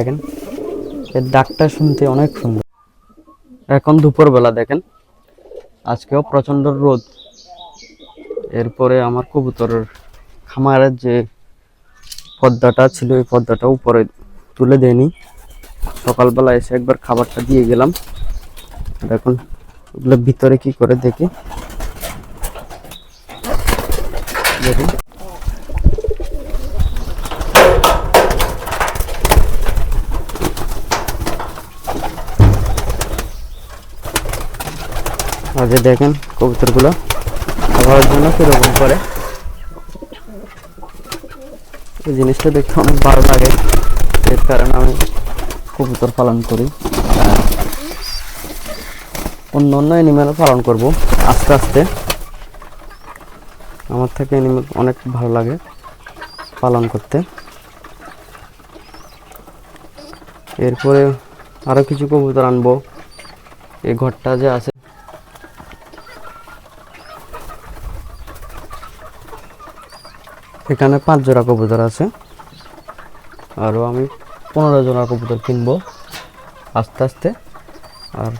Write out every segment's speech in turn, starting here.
দেখেন। এর ডাকটা শুনতে অনেক সুন্দর। এখন দুপুরবেলা দেখেন। আজকেও প্রচণ্ড রোদ। এরপরে আমার কবুতরের খামারের যে পর্দাটা ছিল, এই পর্দাটা উপরে তুলে দেয়নি। সকালবেলা এসে একবার খাবারটা দিয়ে গেলাম। এখন ওগুলো ভিতরে কি করে দেখি। দেখুন। আগে দেখেন কবুতরগুলো খাবারের জন্য কীরকম করে। এই জিনিসটা দেখতে অনেক ভালো লাগে। এর কারণে আমি কবুতর পালন করি। অন্য অন্য অ্যানিমেলও পালন করব আস্তে আস্তে। আমার থেকে অ্যানিমেল অনেক ভালো লাগে পালন করতে। এরপরে আরও কিছু কবুতর আনব। এই ঘরটা যে আছে এখানে পাঁচ জোড়া কবুতর আছে। আরও আমি পনেরো জোড়া কবুতর কিনবো আস্তে আস্তে। আর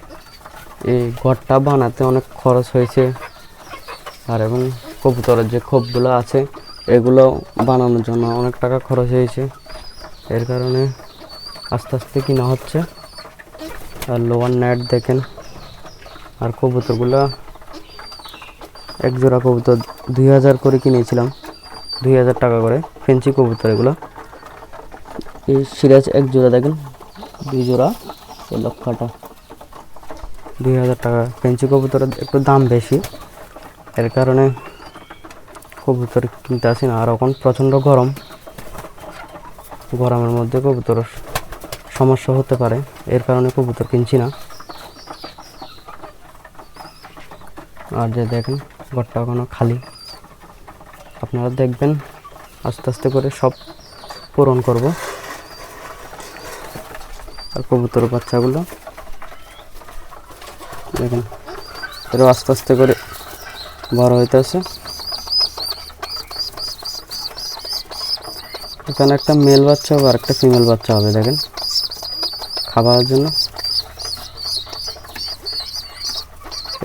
এই ঘরটা বানাতে অনেক খরচ হয়েছে। আর এবং কবুতরের যে খোপগুলো আছে, এগুলো বানানোর জন্য অনেক টাকা খরচ হয়েছে। এর কারণে আস্তে আস্তে কিনা হচ্ছে। আর লোয়ার নেট দেখেন। আর কবুতরগুলো, এক জোড়া কবুতর দুই হাজার করে কিনেছিলাম। দুই হাজার টাকা করে ফেন্সি কবুতর এগুলো। এই সিরাজ এক জোড়া দেখেন, দুই জোড়া, এই লক্ষাটা দুই হাজার টাকা ফেন্সি কবুতরের একটু দাম বেশি, এর কারণে কবুতর কিনতে আসি না। আর এখন প্রচণ্ড গরম, গরমের মধ্যে কবুতরের সমস্যা হতে পারে, এর কারণে কবুতর কিনছি না। আর যে দেখেন, ঘরটা এখনও খালি। আপনারা দেখবেন, আস্তে আস্তে করে সব পূরণ করব। আর কবুতর বাচ্চাগুলো, দেখেন, এরও আস্তে আস্তে করে বড় হইতেছে এখানে একটা মেল বাচ্চা হবে, আর একটা ফিমেল বাচ্চা হবে, দেখেন। খাবারের জন্য।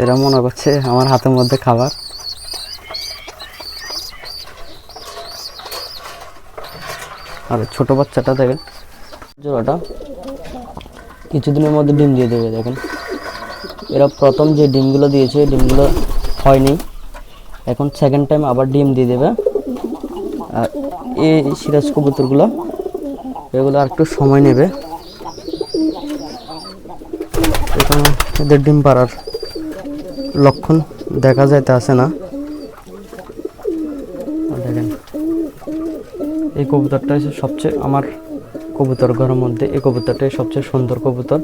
এরা মনে করছে আমার হাতের মধ্যে খাবার। আর ছোট বাচ্চাটা দেখেন। জোড়াটা। কিছুদিনের মধ্যে ডিম দিয়ে দেবে, দেখেন। এরা প্রথম যে ডিমগুলো দিয়েছে ডিমগুলো হয়নি। এখন সেকেন্ড টাইম আবার ডিম দিয়ে দেবে। আর এই সিরাজ কবুতরগুলো, এগুলো আর একটু সময় নেবে। এখানে এদের ডিম পাড়ার লক্ষণ দেখা যাইতে আসে না আর দেখেন এই কবুতরটা সবচেয়ে আমার কবুতর ঘরের মধ্যে, এই কবুতরটাই সবচেয়ে সুন্দর কবুতর।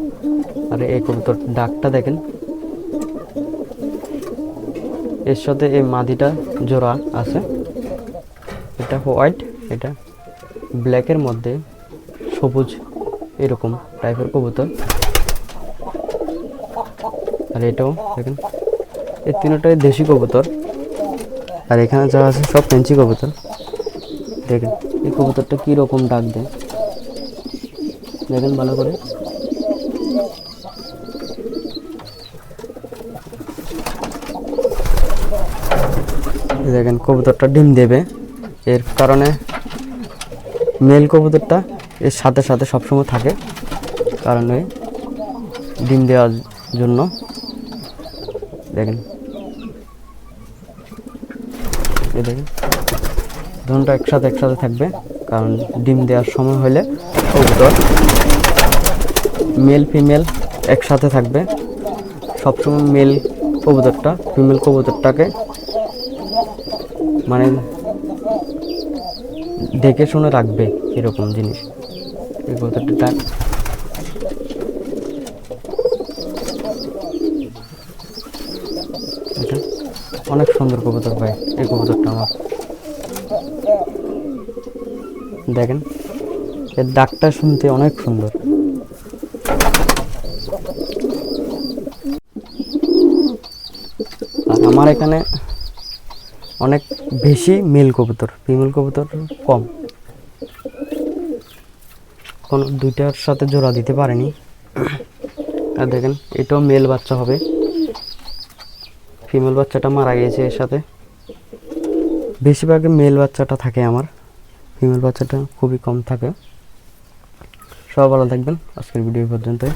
আর এই কবুতর ডাকটা দেখেন। এর সাথে এই মাদিটা জোড়া আছে। এটা হোয়াইট, এটা ব্ল্যাকের মধ্যে সবুজ এরকম টাইপের কবুতর। আর এটাও দেখেন, এই তিনটাই দেশি কবুতর। আর এখানে যা আছে সব পেঞ্চি কবুতর। দেখেন। এই কবুতরটা কীরকম ডাক দেয়? দেখেন ভালো করে। দেখেন কবুতরটা ডিম দেবে। এর কারণে মেল কবুতরটা এর সাথে সাথে সবসময় থাকে, কারণ ওই ডিম দেওয়ার জন্য। দেখেন। দেখেন। দুটা একসাথে একসাথে থাকবে, কারণ ডিম দেওয়ার সময় হলে কবুতর মেল ফিমেল একসাথে থাকবে। সবসময় মেল কবুতরটা ফিমেল কবুতরটাকে মানে দেখে শুনে রাখবে এরকম জিনিস। এই কবুতরটা অনেক সুন্দর কবুতর ভাই, এই কবুতরটা আমার। দেখেন, এর ডাকটা শুনতে অনেক সুন্দর। আর আমার এখানে অনেক বেশি মেল কবুতর, ফিমেল কবুতর কম। কোনো দুইটার সাথে জোড়া দিতে পারেনি। আর দেখেন, এটাও মেল বাচ্চা হবে। ফিমেল বাচ্চাটা মারা গিয়েছে এর সাথে। বেশিরভাগ মেল বাচ্চাটা থাকে আমার। ফিমেল বাচ্চাটা খুবই কম থাকে। সব ভালো থাকবেন। আজকের ভিডিও পর্যন্তই।